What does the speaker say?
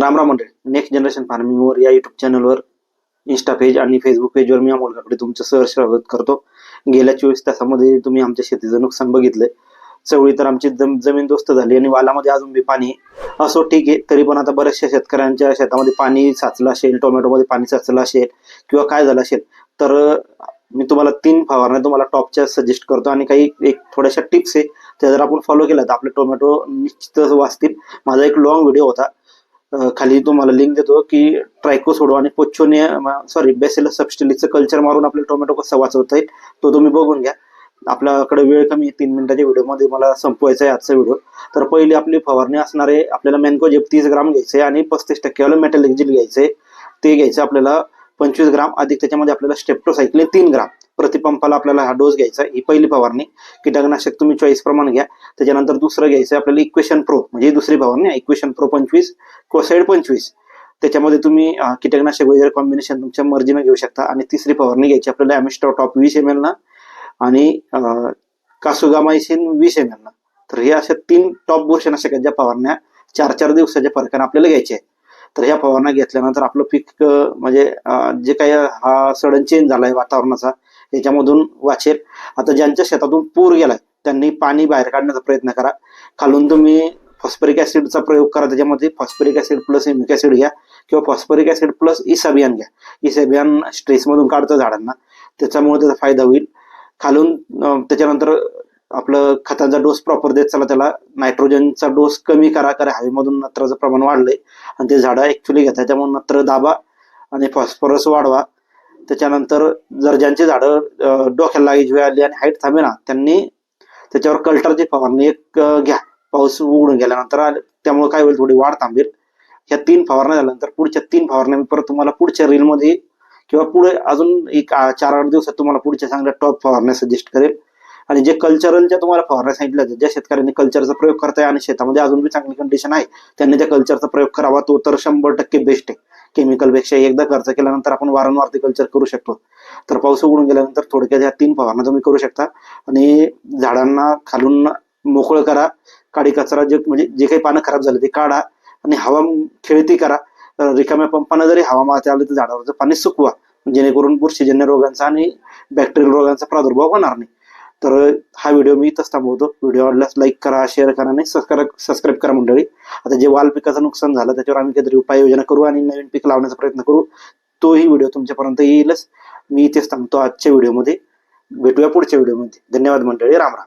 राम राम मंडळी next generation फार्मिंगवर या YouTube चॅनलवर इन्स्टा पेज आणि फेसबुक पेजवर मी अमोल काकडे तुमचं सहर्ष स्वागत करतो. गेल्या चोवीस तासामध्ये तुम्ही आमच्या शेतीचं नुकसान बघितलंय. चवळी तर आमची जम जमीन दोस्त झाली आणि वालामध्ये अजून बी पाणी असो ठीक आहे तरी पण आता बऱ्याचशा शेतकऱ्यांच्या शेतामध्ये पाणी साचलं असेल टोमॅटोमध्ये पाणी साचलं असेल किंवा काय झालं असेल तर मी तुम्हाला तीन फवारण्या तुम्हाला टॉपच्या सजेस्ट करतो आणि काही एक थोड्याशा टिप्स आहे त्या जर आपण फॉलो केल्या तर आपले टोमॅटो निश्चितच वाचतील. माझा एक लॉंग व्हिडिओ होता. खाली तुम्हाला लिंक देतो की ट्रायको सोडो आणि पोच्छोने सॉरी बेसेल सबस्टिलीचं कल्चर मारून आपले टोमॅटो कसं वाचवता येईल तो तुम्ही बघून घ्या. आपल्याकडे वेळ कमी तीन मिनिटाच्या व्हिडिओमध्ये मला संपवायचा आहे आजचा व्हिडिओ. तर पहिली आपली फवारणी असणारे आपल्याला मॅन्को तीस ग्राम घ्यायचे आणि पस्तीस टक्केवाला मेटल एक्झिल घ्यायचे ते घ्यायचं आपल्याला पंचवीस ग्राम अधिक त्याच्यामध्ये आपल्याला स्टेप्टोसायक्लिन तीन ग्राम. प्रतिपंपाला आपल्याला हा डोस घ्यायचा ही पहिली फवारणी. कीटकनाशक तुम्ही चॉईस प्रमाण घ्या. त्याच्यानंतर दुसरं घ्यायचं आपल्याला इक्वेशन प्रो म्हणजे ही दुसरी फवारणी इक्वेशन प्रो पंचवीस कोसाईड पंचवीस. त्याच्यामध्ये तुम्ही कीटकनाशक वगैरे कॉम्बिनेशन तुमच्या मर्जीने घेऊ शकता. आणि तिसरी फवारणी घ्यायची आपल्याला ॲमिस्टर टॉप वीस एम एल ना आणि कासुगामायसिन वीस एम एल ना. तर हे अशा तीन टॉप बुरशीनाशकांच्या फवारण्या चार चार दिवसाच्या फरकाने आपल्याला घ्यायच्या आहेत. तर ह्या फवारणा घेतल्यानंतर आपलं पीक म्हणजे जे काही हा सडन चेंज झालाय वातावरणाचा याच्यामधून वाचेल. आता ज्यांच्या शेतातून पूर गेलाय त्यांनी पाणी बाहेर काढण्याचा प्रयत्न करा. खालून तुम्ही फॉस्फरिक ऍसिडचा प्रयोग करा त्याच्यामध्ये phosphoric acid plus humic acid घ्या किंवा फॉस्फरिक ऍसिड प्लस इसाबियान घ्या. इसाबियान स्ट्रेसमधून काढतं झाडांना. त्याच्यामुळे त्याचा फायदा होईल. खालून त्याच्यानंतर आपलं खताचा डोस प्रॉपर देत चला त्याला. नायट्रोजनचा डोस कमी करा कारण हवेमधून नत्राचं प्रमाण वाढलंय. आणि ते झाडं ऍक्च्युली घेतात. त्यामुळे नत्र दाबा आणि फॉस्फरस वाढवा. त्याच्यानंतर जर ज्यांची झाडं डोक्याला लागायची वेळ आली आणि हाईट थांबे ना त्यांनी त्याच्यावर कल्टरची फवारणी एक घ्या. पाऊस उघडून गेल्यानंतर त्यामुळे काय होईल? थोडी वाढ थांबेल. ह्या तीन फवारण्या झाल्यानंतर पुढच्या तीन फवारण्या मी परत तुम्हाला पुढच्या रीलमध्ये किंवा पुढे अजून एक चार आठ दिवसात तुम्हाला पुढच्या चांगल्या टॉप फवारण्या सजेस्ट करेल. आणि जे कल्चरलच्या तुम्हाला फवारण्या सांगितल्या आहेत, ज्या शेतकऱ्यांनी कल्चरचा प्रयोग करताय आणि शेतामध्ये अजून बी चांगली कंडिशन आहे त्यांनी त्या कल्चरचा प्रयोग करावा. तो तर शंभर टक्के बेस्ट आहे. केमिकलपेक्षा एकदा खर्च केल्यानंतर आपण वारंवार ते कल्चर करू शकतो. तर पाऊस उघडून गेल्यानंतर थोडक्यात ह्या तीन फवारण्या तुम्ही करू शकता. आणि झाडांना खालून मोकळं करा. काडी कचरा जे म्हणजे जे काही पानं खराब झाले ते काढा. आणि हवा खेळती करा. रिकाम्या पंपानं जरी हवा मारते आली तर झाडावरचं पाणी सुकवा. जेणेकरून बुरशीजन्य रोगांचा आणि बॅक्टेरियल रोगांचा प्रादुर्भाव होणार नाही. तर हा व्हिडिओ मी इथंच थांबवतो. व्हिडिओ आवडल्यास लाईक करा शेअर करा आणि सबस्क्राईब सबस्क्राईब करा मंडळी. आता जे वाल पिकाचं नुकसान झालं त्याच्यावर आम्ही काहीतरी उपाययोजना करू आणि नवीन पीक लावण्याचा प्रयत्न करू. तोही व्हिडिओ तुमच्यापर्यंत येईलच. मी इथेच थांबतो आजच्या व्हिडिओमध्ये भेटूया पुढच्या व्हिडिओमध्ये धन्यवाद मंडळी. राम राम.